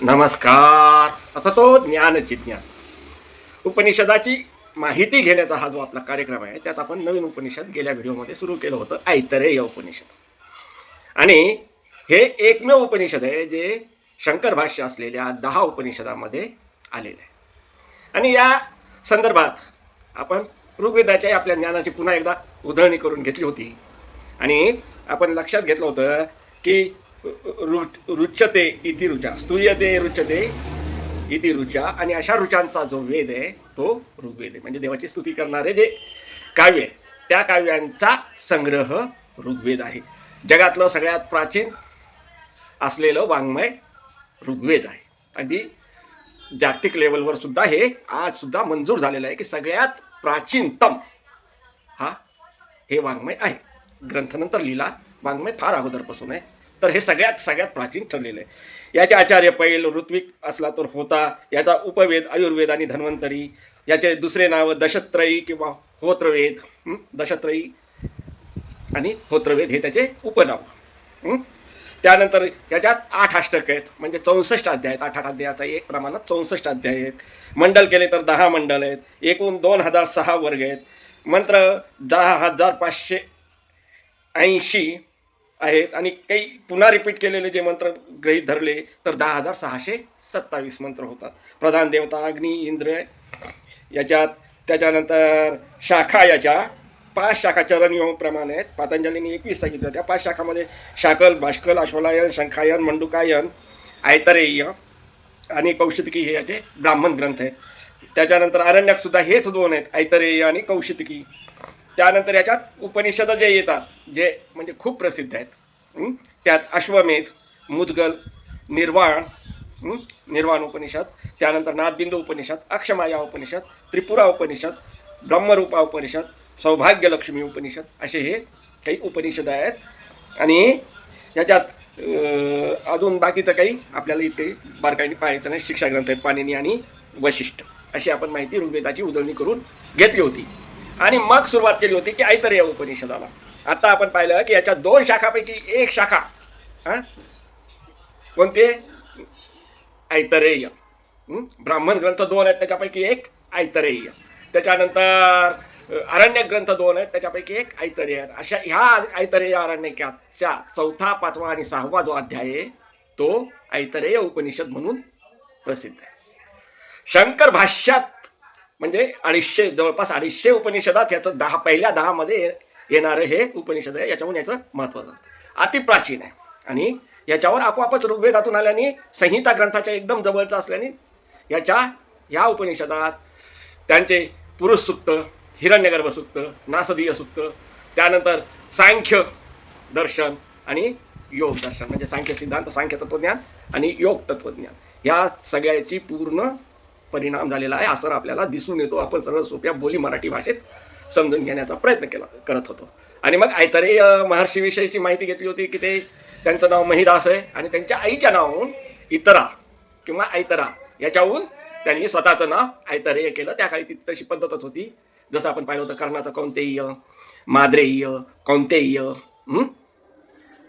नमस्कार. आता तो ज्ञान जिज्ञासा उपनिषदाची माहिती घेण्याचा हा जो आपला कार्यक्रम आहे त्यात आपण नवीन उपनिषद गेल्या व्हिडिओमध्ये सुरू केलं होतं. ऐतरेय उपनिषद. आणि हे एकमेव उपनिषद आहे जे शंकर भाष्य असलेल्या दहा उपनिषदामध्ये आलेलं आहे. आणि या संदर्भात आपण ऋग्वेदाच्या आपल्या ज्ञानाची पुन्हा एकदा उधळणी करून घेतली होती. आणि आपण लक्षात घेतलं होतं की रुच रुच्यते इति रुचा. स्तुयते रुच्यते इति रुचा. आणि अशा रुचांचा जो वेद आहे तो ऋग्वेद आहे. म्हणजे देवाची स्तुती करणारे जे काव्य आहे त्या काव्यांचा संग्रह ऋग्वेद आहे. जगातलं सगळ्यात प्राचीन असलेलं वाङ्मय ऋग्वेद आहे. अगदी जागतिक लेवलवर सुद्धा हे आज सुद्धा मंजूर झालेलं आहे की सगळ्यात प्राचीनतम हा हे वाङ्मय आहे. ग्रंथानंतर लिहिला वाङ्मय फार अगोदरपासून आहे. तर हे सगळ्यात सगळ्यात प्राचीन ठरलेलं आहे. याचे आचार्य पैल ऋत्विक असला तर होता याचा उपवेद आयुर्वेद आणि धन्वंतरी याचे दुसरे नाव दशत्रयी किंवा होत्रवेद दशत्रयी आणि होत्रवेद हे त्याचे उपनाव. त्यानंतर याच्यात आठ अष्टक आहेत म्हणजे चौसष्ट अध्याय आहेत. आठ आठ अध्यायाचा एक प्रमाणात चौसष्ट अध्याय आहेत. मंडल केले तर दहा मंडल आहेत. एकूण दोन हजार सहा वर्ग आहेत. मंत्र दहा हजार पाचशे ऐंशी आहेत. आणि काही पुन्हा रिपीट केलेले जे मंत्र ग्रहीत धरले तर दहा हजार सहाशे सत्तावीस मंत्र होतात. प्रधान देवता अग्नी इंद्र याच्यात त्याच्यानंतर शाखा याच्या पाच शाखा चरणयोगप्रमाणे हो आहेत. पातंजलीने एकवीस सांगितलं त्या पाच शाखामध्ये शाकल भाष्कल अश्वलायन शंखायन मंडुकायन आयतरेय आणि कौशितकी हे याचे ब्राह्मण ग्रंथ आहेत. त्याच्यानंतर आरण्यक सुद्धा हेच दोन आहेत. ऐतरेय आणि कौशितकी. त्यानंतर याच्यात उपनिषद जे येतात जे म्हणजे खूप प्रसिद्ध आहेत. त्यात अश्वमेध मुदगल निर्वाण निर्वाण उपनिषद त्यानंतर नादबिंदू उपनिषद अक्षमाया उपनिषद त्रिपुरा उपनिषद ब्रह्मरूपा उपनिषद सौभाग्यलक्ष्मी उपनिषद असे हे काही उपनिषद आहेत. आणि याच्यात अजून बाकीचं काही आपल्याला इथे बारकाईने पाहायचं नाही. शिक्षा ग्रंथ आहेत पाणिनी आणि वशिष्ठ अशी आपण माहिती ऋग्वेदाची उजळणी करून घेतली होती. आणि मग सुरुवात केली होती की आयतर या उपनिषदाला. आता आपण पाहिलं की याच्या दोन शाखापैकी एक शाखा हां? कोणते? ऐतरेय ब्राह्मण ग्रंथ दोन आहेत त्याच्यापैकी एक ऐतरेय त्याच्यानंतर अरण्य ग्रंथ दोन आहेत त्याच्यापैकी एक ऐतरेय अशा ह्या ऐतरेय अरण्यकाच्या चौथा पाचवा आणि सहावा जो अध्याय आहे तो ऐतरेय उपनिषद म्हणून प्रसिद्ध आहे. शंकर भाष्यात म्हणजे अडीचशे जवळपास अडीचशे उपनिषदात याचं दहा पहिल्या दहामध्ये येणारं हे उपनिषद आहे याच्यामुळे याचं महत्त्व जातं. अतिप्राचीन आहे. आणि याच्यावर आपोआपच ऋग्वेदातून आल्याने संहिता ग्रंथाच्या एकदम जवळचं असल्याने याच्या या उपनिषदात त्यांचे पुरुष सुक्त हिरण्यगर्भ सुक्त नासदीय सुक्त त्यानंतर सांख्य दर्शन आणि योग दर्शन. म्हणजे सांख्य सिद्धांत सांख्य तत्वज्ञान आणि योग तत्वज्ञान. या सगळ्याची पूर्ण परिणाम झालेला आहे. असं आपल्याला दिसून येतो. आपण सरळ सोप्या बोली मराठी भाषेत समजून घेण्याचा प्रयत्न केला करत होतो. आणि मग आयतरे महर्षीविषयीची माहिती घेतली होती की ते त्यांचं नाव महिदास आहे आणि त्यांच्या आईच्या नावाहून इतरा किंवा आयतरा याच्याहून त्यांनी स्वतःचं नाव आयतरेय केलं. त्या काळी ती तशी पद्धतच होती. जसं आपण पाहिलं होतं कर्णाचं कौंतेय माद्रेय कौंतेय हं?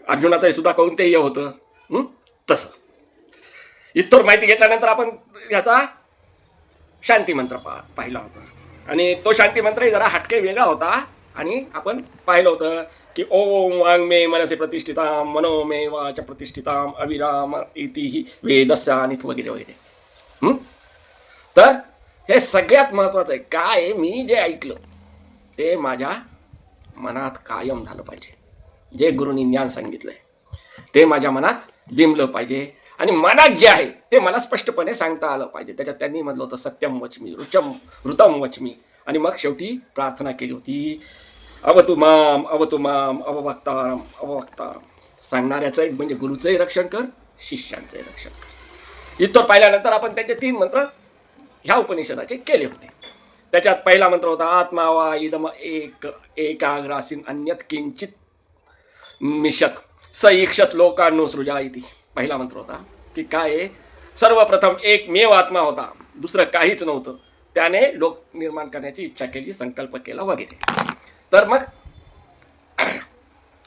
अर्जुनाचंही सुद्धा कौंतेय होतं. तसं. इतर माहिती घेतल्यानंतर आपण याचा शांती मंत्र पा पाहिला होता. आणि तो शांती मंत्रही जरा हटके वेगळा होता आणि आपण पाहिलं होतं की ओम वांग मे मनसे प्रतिष्ठिताम मनो मे वाच प्रतिष्ठिताम अविराम इति ही आणि वगैरे वगैरे. तर हे सगळ्यात महत्त्वाचं आहे. काय मी जे ऐकलं ते माझ्या मनात कायम झालं पाहिजे. जे गुरुनी ज्ञान सांगितलं आहे ते माझ्या मनात बिंबलं पाहिजे. आणि मनात जे आहे ते मला स्पष्टपणे सांगता आलं पाहिजे. त्याच्यात त्यांनी म्हटलं होतं सत्यम वचमी रुचम ऋतम वचमी. आणि मग शेवटी प्रार्थना केली होती. अवतु माम अवतु माम अववक्तारम अववक्तारम. सांगणाऱ्याचं एक म्हणजे गुरुचंही रक्षण कर शिष्यांचंही रक्षण कर. इतर पाहिल्यानंतर आपण त्याचे तीन मंत्र ह्या उपनिषदाचे केले होते. त्याच्यात पहिला मंत्र होता आत्मा वा इदम एक एकाग्रासीन अन्यत किंचित मिशत स इक्षत लोकांनुसृजा इति पहिला मंत्र होता की काय आहे? सर्वप्रथम एक मेव आत्मा होता. दुसरं काहीच नव्हतं. त्याने लोक निर्माण करण्याची इच्छा केली संकल्प केला वगैरे. तर मग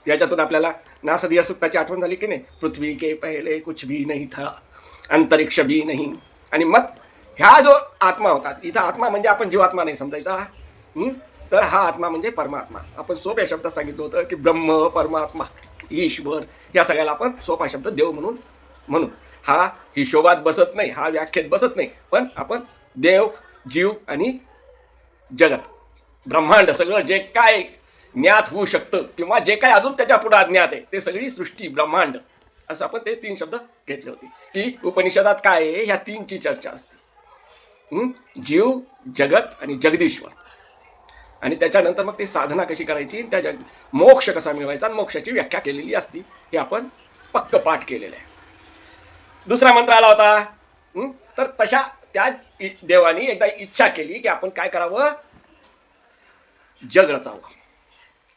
याच्यातून आपल्याला नासदीय सुक्ताची आठवण झाली की नाही? पृथ्वी के पहिले कुछ भी नाही था अंतरिक्ष भी नाही. आणि मग ह्या जो आत्मा होता इथं आत्मा म्हणजे आपण जीवात्मा नाही समजायचा. तर हा आत्मा म्हणजे परमात्मा. आपण सोप्या शब्दात सांगितलं होतं की ब्रह्म परमात्मा ईश्वर या सगळ्याला आपण सोपा शब्द देव म्हणून म्हणू. हा हिशोबात बसत नाही हा व्याख्येत बसत नाही. पण आपण देव जीव आणि जगत ब्रह्मांड सगळं जे काय ज्ञात होऊ शकतं किंवा जे काय अजून त्याच्या पुढे अज्ञात आहे ते सगळी सृष्टी ब्रह्मांड असं आपण ते तीन शब्द घेतले होते. की उपनिषदात काय आहे? ह्या तीनची चर्चा असते. जीव जगत आणि जगदीश्वर. आणि त्याच्यानंतर मग ती साधना कशी करायची? त्या जग मोक्ष कसा मिळवायचा? आणि मोक्षाची व्याख्या केलेली असती. हे आपण पक्क पाठ केलेलं आहे. दुसरा मंत्र आला होता. तर तशा त्या देवाने देवानी एकदा इच्छा केली की आपण काय करावं? जग रचावं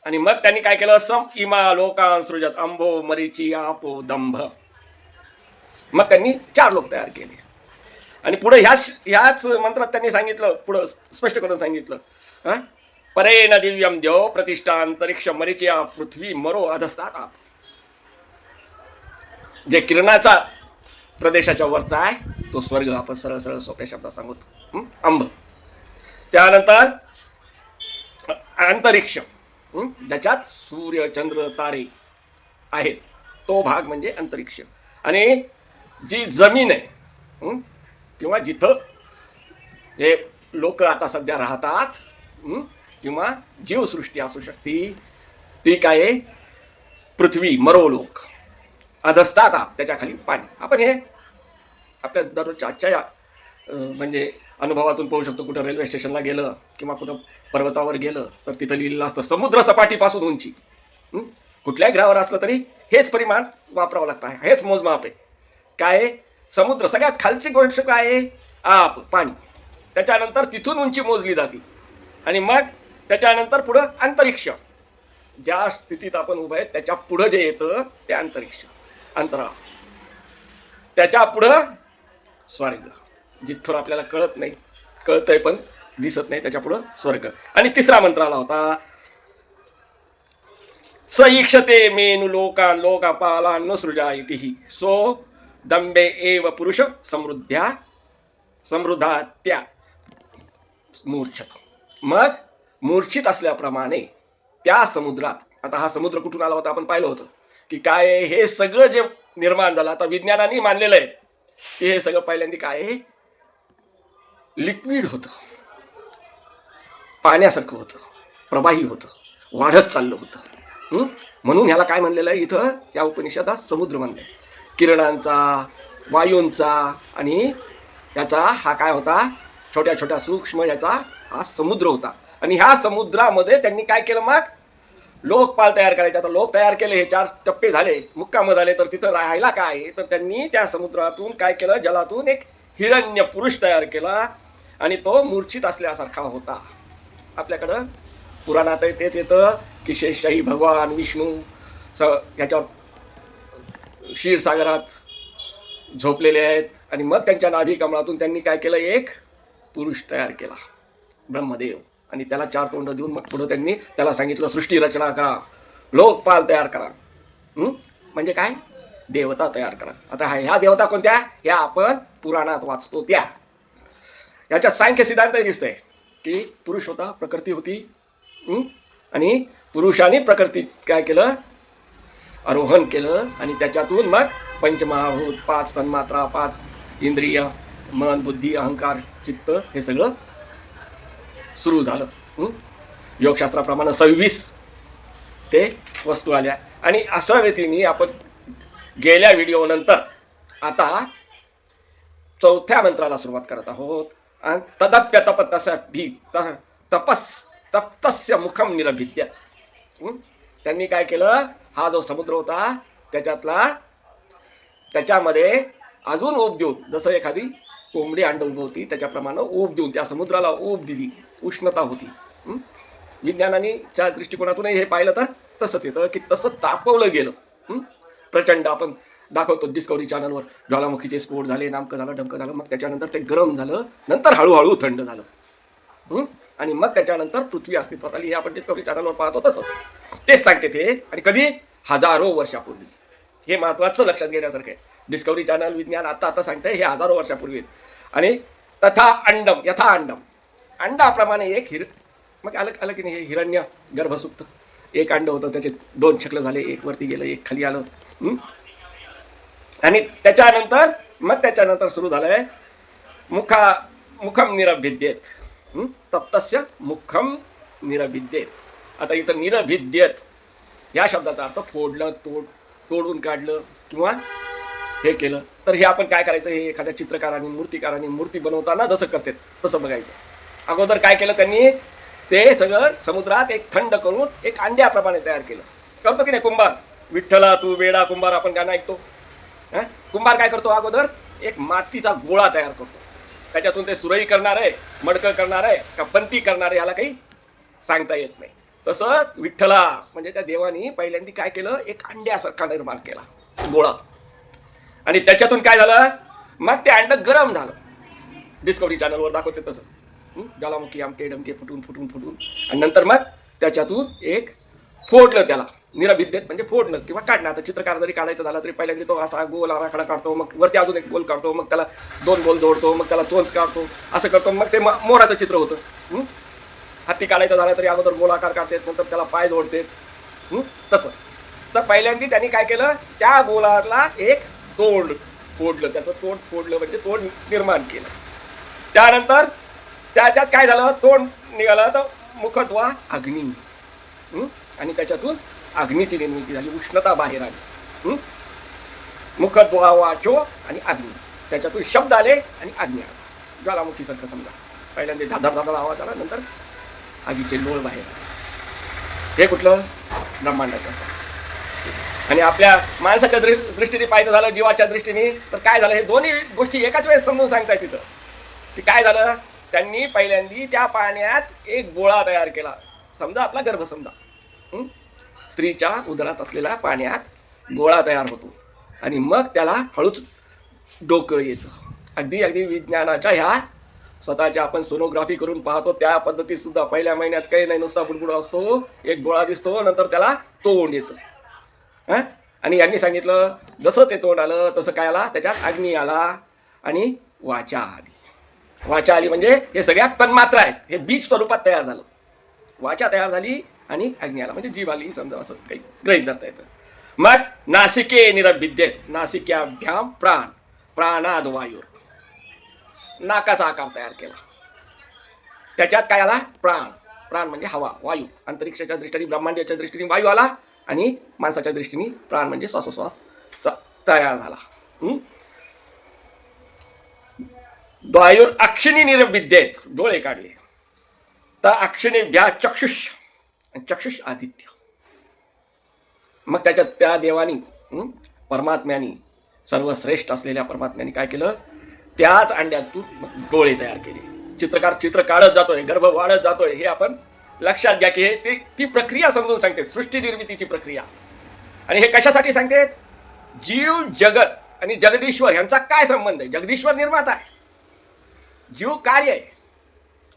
आणि मग त्यांनी काय केलं? सम इमा लोकां सृजत अंबो मरीची आपो दंभ. मग त्यांनी चार लोक तयार केले. आणि पुढे ह्याच ह्याच मंत्रात त्यांनी सांगितलं पुढं स्पष्ट करून सांगितलं. परे परेन दिव्यम देव प्रतिष्ठा अंतरिक्ष मरीचिया पृथ्वी मरो अधस्तात आप. जे किरणाचा प्रदेशाच्या वरचा आहे. तो स्वर्ग आपण सरळ सरळ सोप्या शब्दात सांगतो अंब. त्यानंतर अंतरिक्ष. ज्याच्यात सूर्य चंद्र तारे आहेत. तो भाग म्हणजे अंतरिक्ष. आणि जी जमीन आहे किंवा जिथं हे लोक आता सध्या राहतात किंवा जीवसृष्टी असू शकते ती काय पृथ्वी मरो लोक अधस्तात आप त्याच्याखाली पाणी. आपण हे आपल्या दररोजच्या आजच्या या म्हणजे अनुभवातून पाहू शकतो कुठं रेल्वे स्टेशनला गेलं किंवा कुठं पर्वतावर गेलं तर तिथं लिहिलेलं असतं समुद्र सपाटीपासून उंची. कुठल्याही ग्रहावर असलं तरी हेच परिमाण वापरावं लागतं आहे. हेच मोजमाप आहे. काय आहे? समुद्र सगळ्यात खालची गोष्ट काय आहे? आप पाणी. त्याच्यानंतर तिथून उंची मोजली जाते. आणि मग त्याच्यानंतर पुढं अंतरिक्ष. ज्या स्थितीत आपण उभं आहे त्याच्या पुढं जे येतं ते अंतरिक्ष. अंतराळ. त्याच्या पुढं स्वर्ग. जिथून आपल्याला कळत नाही कळतंय पण दिसत नाही त्याच्यापुढं स्वर्ग. आणि तिसरा मंत्र आला होता स इक्षते मेनु लोका लोकापाला न सृजा इतिही. सो दंबे एव पुरुष समृद्ध्या समृद्धा त्या मूर्छत मग मूर्छित असल्याप्रमाणे त्या समुद्रात आता हा समुद्र कुठून आला होता आपण पाहिलं होतं की काय हे सगळं जे निर्माण झालं आता विज्ञानाने मानलेलं आहे. हे सगळं पहिल्यांदा काय आहे? लिक्विड होतं. पाण्यासारखं होतं. प्रवाही होतं. वाढत चाललं होतं. म्हणून ह्याला काय म्हणलेलं आहे इथं? या उपनिषदात समुद्र म्हणलं. किरणांचा वायूंचा आणि याचा हा काय होता? छोट्या छोट्या सूक्ष्म याचा हा समुद्र होता. आणि ह्या समुद्रामध्ये त्यांनी काय केलं मग? लोकपाल तयार करायचे. आता लोक तयार केले हे चार टप्पे झाले मुक्काम झाले तर तिथं राहायला काय? तर त्यांनी त्या समुद्रातून काय केलं? जलातून एक हिरण्य पुरुष तयार केला आणि तो मूर्छित असल्यासारखा होता. आपल्याकडं पुराणात आहे तेच येतं की शेषशाही भगवान विष्णू स ह्याच्यावर क्षीरसागरात झोपलेले आहेत आणि मग त्यांच्या नाभी कमळातून त्यांनी काय केलं? एक पुरुष तयार केला. ब्रह्मदेव. आणि त्याला चार तोंड देऊन मग पुढं त्यांनी त्याला सांगितलं सृष्टी रचना करा लोकपाल तयार करा. म्हणजे काय? देवता तयार करा. आता ह्या ह्या देवता कोणत्या? ह्या आपण पुराणात वाचतो त्या. याच्यात सांख्य सिद्धांत दिसतंय की पुरुष होता प्रकृती होती. आणि पुरुषाने प्रकृती काय केलं? आरोहण केलं आणि त्याच्यातून मग पंचमहाभूत पाच तन्मात्रा पाच इंद्रिय मन बुद्धी अहंकार चित्त हे सगळं सुरू झालं. योगशास्त्राप्रमाणे सव्वीस ते वस्तू आल्या. आणि अशा रीतीने आपण गेल्या व्हिडिओनंतर आता चौथ्या मंत्राला सुरुवात करत आहोत. आणि तदप्य तप तस्य भी त- तपस तप्तस्य मुखम निरभिद्य. त्यांनी काय केलं? हा जो समुद्र होता त्याच्यातला त्याच्यामध्ये अजून ओप देऊन जसं एखादी कोंबडी अंड उभवती त्याच्याप्रमाणे ओप देऊन त्या समुद्राला ओप दिली. उष्णता होती. विज्ञानाने च्या दृष्टिकोनातूनही हे पाहिलं तर तसंच येतं की तसं तापवलं गेलं. प्रचंड आपण दाखवतो डिस्कवरी चॅनलवर ज्वालामुखीचे स्फोट झाले नामकं झालं डमकं झालं मग त्याच्यानंतर ते गरम झालं नंतर हळूहळू थंड झालं. आणि मग त्याच्यानंतर पृथ्वी अस्तित्वात आली हे आपण डिस्कवरी चॅनलवर पाहतो तसंच. तेच सांगते ते आणि कधी? हजारो वर्षापूर्वी. हे महत्त्वाचं लक्षात घेण्यासारखं आहे. डिस्कवरी चॅनल विज्ञान आता आता सांगतंय हे हजारो वर्षापूर्वी आहेत. आणि तथा अंडम यथा अंडम. अंडाप्रमाणे एक हिर मग आलं आलं की नाही हे हिरण्य गर्भसुप्त एक अंड होतं त्याचे दोन छकलं झाले एक वरती गेलं एक खाली आलं. आणि त्याच्यानंतर मग त्याच्यानंतर सुरू झालंय मुखा मुखम निरभिद्येत. तप्तस्य मुखम निरभिद्येत. आता इथं निरभिद्येत या शब्दाचा अर्थ फोडलं तोड तोडून काढलं किंवा हे केलं. तर हे आपण काय करायचं? हे एखाद्या चित्रकाराने मूर्तिकाराने मूर्ती बनवताना जसं करतात तसं बघायचं. अगोदर काय केलं त्यांनी? ते सगळं समुद्रात एक थंड करून एक अंड्याप्रमाणे तयार केलं. करतो की नाही कुंभार? विठ्ठला तू वेडा कुंभार आपण गाणं ऐकतो. कुंभार काय करतो अगोदर? एक मातीचा गोळा तयार करतो. त्याच्यातून ते सुरई करणार आहे मडकं करणार आहे का पंती करणार आहे ह्याला काही सांगता येत नाही. तसं विठ्ठला म्हणजे त्या देवानी पहिल्यांदा काय केलं? एक अंड्यासारखा निर्माण केला गोळा. आणि त्याच्यातून काय झालं? मग ते अंड गरम झालं. डिस्कवरी चॅनलवर दाखवते तसं. ज्वालामुखी आमके डमके फुटून फुटून फुटून. आणि नंतर मग त्याच्यातून एक फोडलं त्याला. निरभिद्येत म्हणजे फोडणं किंवा काढणं. आता चित्रकार जरी काढायचं झालं तरी पहिल्यांदा तो असा गोल आराखडा काढतो मग वरती अजून एक गोल काढतो मग त्याला दोन गोल जोडतो मग त्याला चोंच काढतो असं करतो मग ते मोराचं चित्र होतं. हत्ती काढायचं झालं तरी अगोदर गोलाकार काढतात नंतर त्याला पाय जोडतात. तसं. तर पहिल्यांदा त्यांनी काय केलं? त्या गोलाला एक तोंड फोडलं. त्याचं तोंड फोडलं म्हणजे तोंड निर्माण केलं. त्यानंतर त्याच्यात काय झालं? तोंड निघालं तर मुखत्वा अग्नी. आणि त्याच्यातून अग्नीची निर्मिती झाली. उष्णता बाहेर आली. मुखद्वा वाचो आणि अग्नी. त्याच्यातून शब्द आले आणि अग्नी आला. ज्वालामुखीसारखं समजा. पहिल्यांदा धाधर धाधर आवाज आला. नंतर आगीचे लोळ बाहेर आले. हे कुठलं? ब्रह्मांडाचं आणि आपल्या माणसाच्या दृ दृष्टीने पाहिजे झालं जीवाच्या दृष्टीने तर काय झालं? हे दोन्ही गोष्टी एकाच वेळेस समजून सांगताय तिथं की काय झालं? त्यांनी पहिल्यांदी त्या पाण्यात एक गोळा तयार केला. समजा आपला गर्भ समजा. स्त्रीच्या उदरात असलेल्या पाण्यात गोळा तयार होतो. आणि मग त्याला हळूच डोकं येतं अगदी अगदी विज्ञानाच्या ह्या स्वतःच्या आपण सोनोग्राफी करून पाहतो त्या पद्धतीत सुद्धा पहिल्या महिन्यात काही नाही नुसता बुडबुडा असतो एक गोळा दिसतो नंतर त्याला तोंड येतं. हां? आणि यांनी सांगितलं जसं ते तोंड आलं तसं काय आला? त्याच्यात अग्नी आला आणि वाचा आली. वाचा आली म्हणजे हे सगळ्यात तन्मात्र आहेत. हे बीज स्वरूपात तयार झालं. वाचा तयार झाली आणि अग्नी आला. म्हणजे जीव आली समजा असं काही ग्रहित धरता येतं. मग नासिके निरभिद्येत. नासिक्याभ्याम प्राण. प्राणाद वायूर. नाकाचा आकार तयार केला. त्याच्यात काय आला? प्राण. प्राण म्हणजे हवा वायू. अंतरिक्षाच्या दृष्टीने ब्रह्मांडाच्या दृष्टीने वायू आला आणि माणसाच्या दृष्टीने प्राण म्हणजे श्वासोश्वास तयार झाला. हं? अक्षिणी निर्विद्येत डोळे काढले. तर अक्षिणी भ्या चक्षुष. आणि चक्षुष आदित्य. मग त्याच्यात त्या देवानी परमात्म्यानी सर्वश्रेष्ठ असलेल्या परमात्म्याने काय केलं? त्याच अंड्यातून डोळे तयार केले. चित्रकार चित्र काढत जातोय गर्भ वाढत जातोय हे आपण लक्षात घ्या की हे ती ती प्रक्रिया समजून सांगते सृष्टी निर्मितीची प्रक्रिया. आणि हे कशासाठी सांगते? जीव जगत आणि जगदीश्वर यांचा काय संबंध आहे? जगदीश्वर निर्माता आहे. जीव कार्य आहे.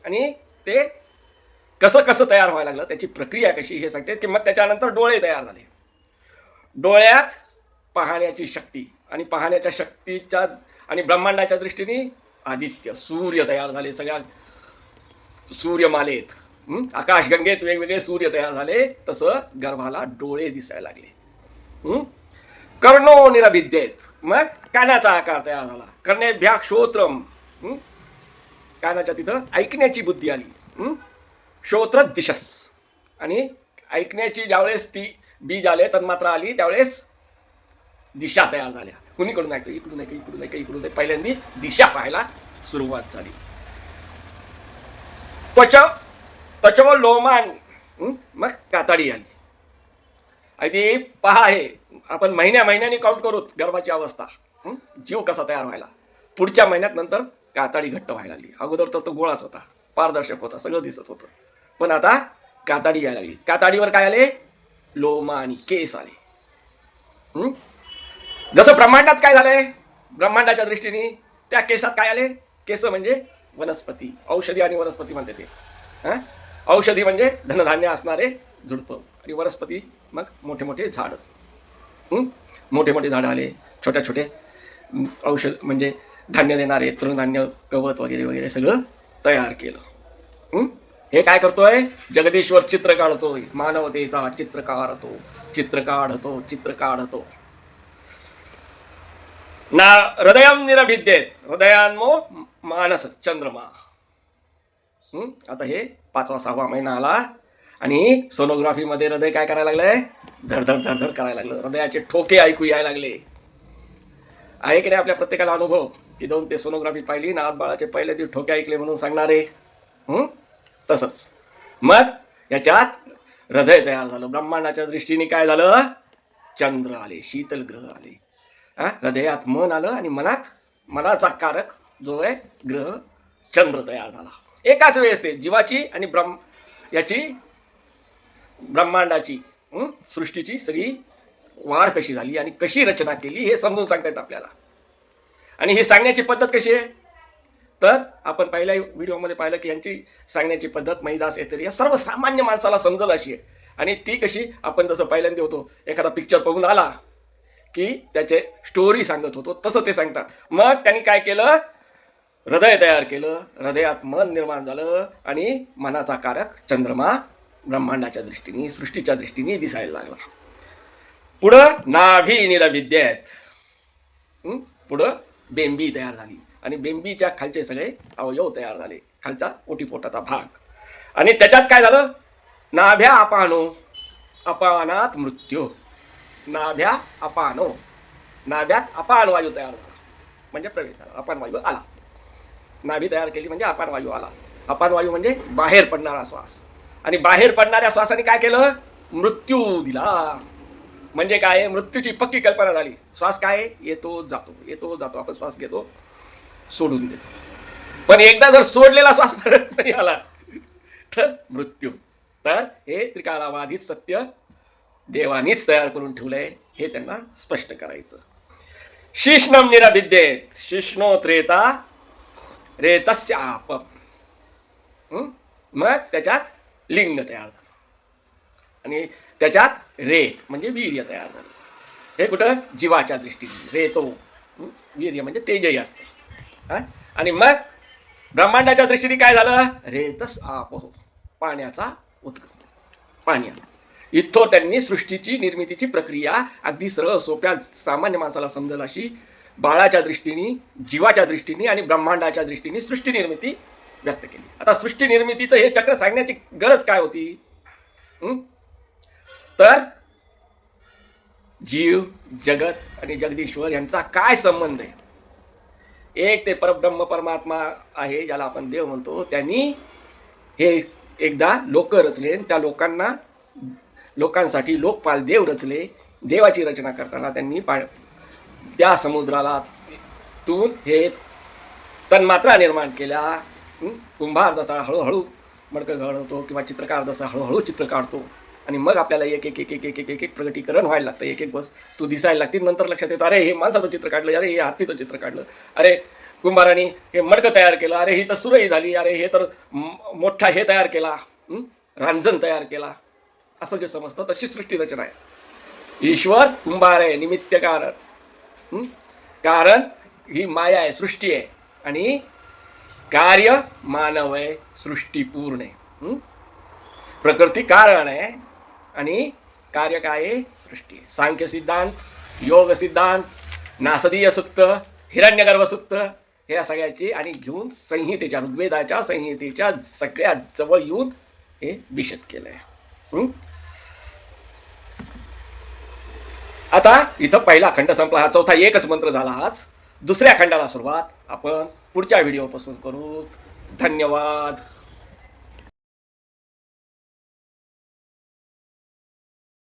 आणि ते कसं कसं तयार व्हायला लागलं त्याची प्रक्रिया कशी हे सांगते. की मग त्याच्यानंतर डोळे तयार झाले. डोळ्यात पाहण्याची शक्ती आणि पाहण्याच्या शक्तीच्या आणि ब्रह्मांडाच्या दृष्टीने आदित्य सूर्य तयार झाले सगळ्या सूर्यमालेत. आकाशगंगेत वेगवेगळे सूर्य तयार झाले तसं गर्भाला डोळे दिसायला लागले. कर्णो निरभिद्येत. मग कानाचा आकार तयार झाला. कर्णेभ्या श्रोत्रम कानाच्या तिथं ऐकण्याची बुद्धी आली. श्रोत्र दिशस आणि ऐकण्याची ज्यावेळेस ती बीज आले तन्मात्रा आली त्यावेळेस दिशा तयार झाल्या. कुणीकडून ऐकतो इकडून ऐक इकडून ऐक इकडून ऐक पहिल्यांदी दिशा पाहायला सुरुवात झाली. त्वच त्वचव लोमान मग कातडी आली. अगदी पहा हे आपण महिन्या महिन्याने काउंट करू गर्भाची अवस्था. जीव कसा तयार व्हायला? पुढच्या महिन्यात नंतर कातडी घट्ट व्हायला लागली. अगोदर तर तो गोळाच होता. पारदर्शक होता. सगळं दिसत होतं. पण आता कातडी यायला लागली. कातडीवर काय आले? लोमा आणि केस आले. जसं ब्रह्मांडात काय झालंय? ब्रह्मांडाच्या दृष्टीने त्या केसात काय आले? केस म्हणजे वनस्पती. औषधी आणि वनस्पती म्हणते ते. हां? औषधी म्हणजे धनधान्य असणारे झुडपं आणि वनस्पती मग मोठे मोठे झाडं. मोठे मोठे झाडं आले. छोट्या छोटे औषध म्हणजे धान्य देणारे तृणधान्य कवत वगैरे वगैरे सगळं तयार केलं. हे? काय करतोय? जगदीश्वर चित्र काढतोय. मानवतेचा चित्र काढतो. चित्र काढतो चित्र काढतो. ना हृदयम निरभिद्येत. हृदयांमो मानस चंद्रमा. आता हे पाचवा सहावा महिना आला आणि सोनोग्राफीमध्ये हृदय काय करायला लागलंय? धडधड धडधड करायला लागलं. हृदयाचे ठोके ऐकू यायला लागले. आहे की नाही आपल्या प्रत्येकाला अनुभव? की जाऊन ते सोनोग्राफी पाहिली ना आज बाळाचे पहिले दिवस ठोके ऐकले म्हणून सांगणारे. तसंच. मग याच्यात हृदय तयार झालं. ब्रह्मांडाच्या दृष्टीने काय झालं? चंद्र आले शीतल ग्रह आले. हा? हृदयात मन आलं आणि मनात मनाचा कारक जो आहे ग्रह चंद्र तयार झाला. एकाच वेळेस ते जीवाची आणि ब्रह्म याची ब्रह्मांडाची सृष्टीची सगळी वाढ कशी झाली आणि कशी रचना केली हे समजून सांगतायत आपल्याला. आणि हे सांगण्याची पद्धत कशी आहे? तर आपण पहिल्या व्हिडिओमध्ये पाहिलं की यांची सांगण्याची पद्धत महिदास येते या सर्वसामान्य माणसाला समजल अशी आहे. आणि ती कशी आपण जसं पहिल्यांदा होतो एखादा पिक्चर बघून आला की त्याचे स्टोरी सांगत होतो तसं ते सांगतात. मग त्यांनी काय केलं? हृदय तयार केलं हृदयात मन निर्माण झालं आणि मनाचा कारक चंद्रमा ब्रह्मांडाच्या दृष्टीने सृष्टीच्या दृष्टीने दिसायला लागला. पुढं नाभी निरविद्येत. आहेत पुढं बेंबी तयार झाली. आणि बेंबीच्या खालचे सगळे अवयव तयार झाले. खालचा ओटीपोटाचा भाग. आणि त्याच्यात काय झालं? नाभ्या अपानो. अपानात मृत्यू. नाभ्या अपानो. नाभ्यात अपान वायू तयार झाला. म्हणजे प्रवेश झाला. अपान वायू आला. नाभी तयार केली म्हणजे अपान वायू आला. अपान वायू म्हणजे बाहेर पडणारा श्वास. आणि बाहेर पडणाऱ्या श्वासाने काय केलं? मृत्यू दिला. म्हणजे काय मृत्यूची पक्की कल्पना झाली. श्वास काय येतो जातो. येतो जातो. आपण श्वास घेतो सोडून देतो. पण एकदा जर सोडलेला श्वास परत नाही आला तर मृत्यू. तर हे त्रिकालाबाधित सत्य देवानीच तयार करून ठेवलंय हे त्यांना स्पष्ट करायचं. शिष्णम निराभिद्येत शिष्णो त्रेता रेतस्य आप मग त्याच्यात लिंग तयार झालं. आणि त्याच्यात रेत म्हणजे वीर्य तयार झालं. हे कुठं? जीवाच्या दृष्टीने. रेतो. वीर्य म्हणजे तेजही असतं. हा? आणि मग ब्रह्मांडाच्या दृष्टीने काय झालं? रेतस आप. पाण्याचा उद्गम. पाणी आलं. इथं त्यांनी सृष्टीची निर्मितीची प्रक्रिया अगदी सरळ सोप्या सामान्य माणसाला समजेल अशी बाळाच्या दृष्टीने जीवाच्या दृष्टीने आणि ब्रह्मांडाच्या दृष्टीने सृष्टी निर्मिती व्यक्त केली. आता सृष्टी निर्मितीचं हे चक्र सांगण्याची गरज काय होती? तर जीव जगत आणि जगदीश्वर यांचा काय संबंध आहे? एक ते परब्रह्म परमात्मा आहे ज्याला आपण देव म्हणतो. त्यांनी हे एकदा लोक रचले आणि त्या लोकांना लोकांसाठी लोकपाल देव रचले. देवाची रचना करताना त्यांनी पा त्या समुद्राला तून हे तन्मात्रा निर्माण केल्या. कुंभार जसा हळूहळू मडकं घडवतो किंवा चित्रकार जसा हळूहळू चित्र काढतो. आणि मग आपल्याला एक एक एक एक एक एक एक प्रगटीकरण व्हायला लागतं. एक एक बस तू दिसायला लागते नंतर लक्षात येतं अरे हे माणसाचं चित्र काढलं अरे हे हत्तीचं चित्र काढलं. अरे कुंभाराने हे मडकं तयार केलं अरे ही तर सुरई झाली अरे हे तर मोठा हे तयार केला रांजण तयार केला. असं जे समजतं तशी सृष्टी रचना आहे. ईश्वर कुंभार आहे निमित्त कारण. कारण ही माया आहे सृष्टी आहे. आणि कार्य मानव आहे सृष्टी पूर्ण आहे. प्रकृती कारण आहे आणि कार्य काय आहे? सृष्टी सांख्य सिद्धांत योग सिद्धांत नासदीय सुक्त हिरण्यगर्भ सुक्त सगळ्याची आणि घेऊन संहितेच्या ऋग्वेदाच्या संहितेच्या सगळ्यात जवळ येऊन हे विशद केलं आहे आता इथं पहिला खंड संपला. हा चौथा एकच मंत्र झाला आज. दुसऱ्या खंडाला सुरुवात. आपण पुढच्या व्हिडिओपासून करू. धन्यवाद.